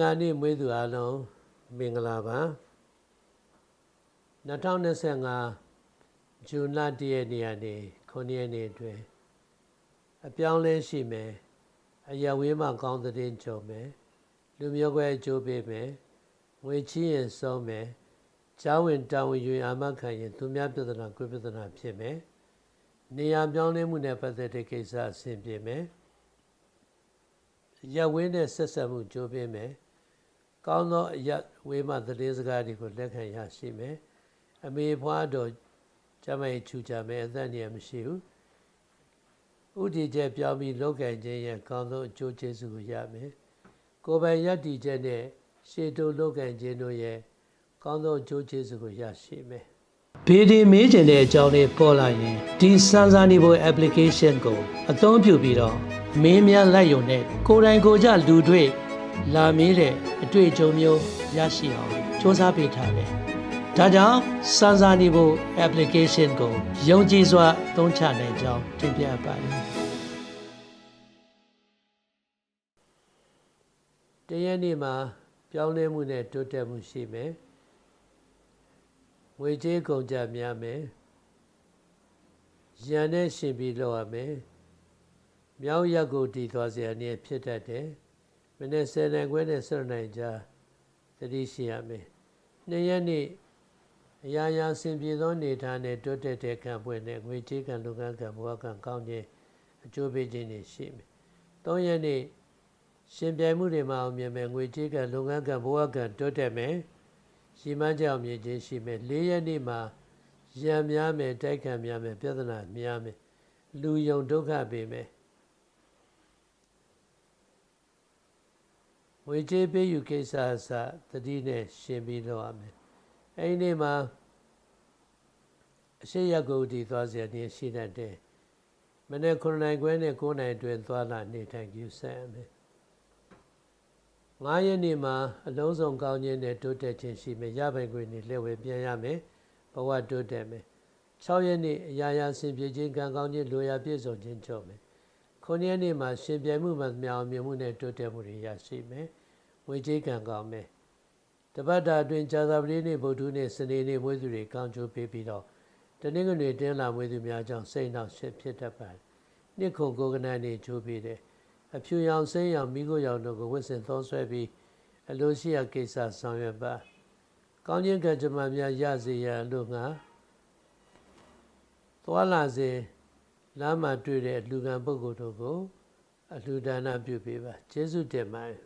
ငါနေ့မွေးသူအားလုံးမင်္ဂလာပါ2025ဇွန်လ1ရက်နေ့ကနေ9ရက်နေ့အတွင်းအပြောင်းလဲရှိမယ်အရဝေးမှကောင်းတဲ့ကြုံမယ်လူမျိုးကွဲအကျိုးပေးမယ်ငွေချီးရင်ဆုံးမယ်ကျောင်းဝင်တာဝန်ယူအာမခံရင်သူများပြဿနာကိုယ်ပြဿနာဖြစ်မယ်နေရာပြောင်းလဲမှုနဲ့ပတ်သက်တဲ့ကိစ္စအဆင်ပြေမယ်ရဝင်းနဲ့ဆက်ဆက်မှုကြိုးပေးမယ် ကောင်းသောအရဝေးမှသတင်းစကားတွေကိုလက်ခံရရှိမယ်အမေဖွားတော်ကျမကြီးချူကြမယ်အသက်နေရမရှိဘူးဥတီချက်ပြောင်းပြီးလောက်ကင်ခြင်းရဲ့ကောင်းသောအကျိုးကျေးဇူးကိုရမယ်ကိုယ်ပိုင်ယက်တီချက်နဲ့ရှေတုလောက်ကင်ခြင်းတို့ရဲ့ကောင်းသောအကျိုးကျေးဇူးကိုရရှိမယ်ဘေဒီမေးကျင်တဲ့အကြောင်းလေးပေါ်လာရင်ဒီစမ်းစာနေဖို့ application ကို အသုံးပြုပြီးတော့မင်းများလိုက်ရုံနဲ့ကိုယ်တိုင်ကိုယ်ကြလူတွေ့ လာမေးတဲ့အတွေ့အကြုံမျိုးရရှိအောင်စ조사ပေးထားတယ်။ဒါကြောင့်စမ်းစာနေဖို့ application ကိုယုံကြည်စွာသုံးချနိုင်ကြောင်းတင်ပြပါတယ်။တရက်နေ့မှာပြောင်းလဲမှုနဲ့တိုးတက်မှုရှိမယ်။ငွေကြေးကုန်ကြများမယ်။ရန်နဲ့ရှင်ပြီးလောက်ရမယ်။မြောင်းရက်ကိုတည်သွားစရာနည်းဖြစ်တတ်တယ်။ နေ့10နိုင်ခွဲနဲ့17နိုင်ကြားသတိရှိရမယ်။နှစ်ရက်နေ့အရာရာဆင်ပြေသောနေထားနဲ့တိုးတက်တဲ့ကံပွင့်နဲ့ငွေကြေးကံလုပ်ငန်းကံဘဝကံကောင်းခြင်းအကျိုးပေးခြင်းတွေရှိမယ်။၃ရက်နေ့ရှင်ပြိုင်မှုတွေမှာအောင်မြင်မယ်ငွေကြေးကံလုပ်ငန်းကံဘဝကံတိုးတက်မယ်။ရှိမှန်းကြောင်မြင်ခြင်းရှိမယ်။၄ရက်နေ့မှာရံများမယ်တိုက်ခံများမယ်ပြဿနာများမယ်။လူယုံဒုက္ခပေးမယ်။ ငွေကြေးပေးယူကိစ္စအစတတိနဲ့ရှင်ပြီးလုပ်ရမယ်အဲဒီနေ့မှာအရှိရက်ကိုတည်သွားစရာနေရှိတတ်တယ်မနေ့9နိုင်ခွဲနဲ့9နိုင်တွင်သွားလာနေထိုင်ကြဆက်ရမယ်9ရက်နေ့မှာအလုံးစုံကောင်းခြင်းနဲ့တိုးတက်ခြင်းရှိမယ်ရပိုင်ခွင့်နဲ့လက်ဝဲပြန်ရမယ်ဘဝတိုးတက်မယ်6ရက်နေ့အရာရာဆင်ပြေခြင်းကံကောင်းခြင်းလိုရာပြည့်စုံခြင်းကြောင့်မယ် 9ရက်နေ့မှာရှင်ပြိုင်မှုမှမြောင်မြင်မှုနဲ့တိုးတက်မှုတွေရရှိမယ်။ဝေကြီးကံကောင်းမယ်။တပတ်တာအတွင်းဇာတာပတိနေ့ဗုဒ္ဓနေ့စနေနေ့မွေးသူတွေကောင်းကျိုးပေးပြီးတော့တနင်္ဂနွေတင်းလာမွေးသူများကြောင့်စိတ်နှောက်ရှက်ဖြစ်တတ်ပါတယ်။နှစ်ခုကိုကနန်နေချိုးပေးတယ်။အဖြူရောင်စိမ်းရောင်မိခိုးရောင်တို့ကိုဝစ်စင်သုံးဆွဲပြီးအလိုရှိရာကိစ္စဆောင်ရွက်ပါ။ကောင်းခြင်းကံကြမ္မာများရစေရန်လို့ငါသွာလာစေ လမ်းမှာတွေ့တဲ့လူကံပုဂ္ဂိုလ်တို့ကို အလှူဒါနပြုပေးပါကျေးဇူးတင်ပါတယ်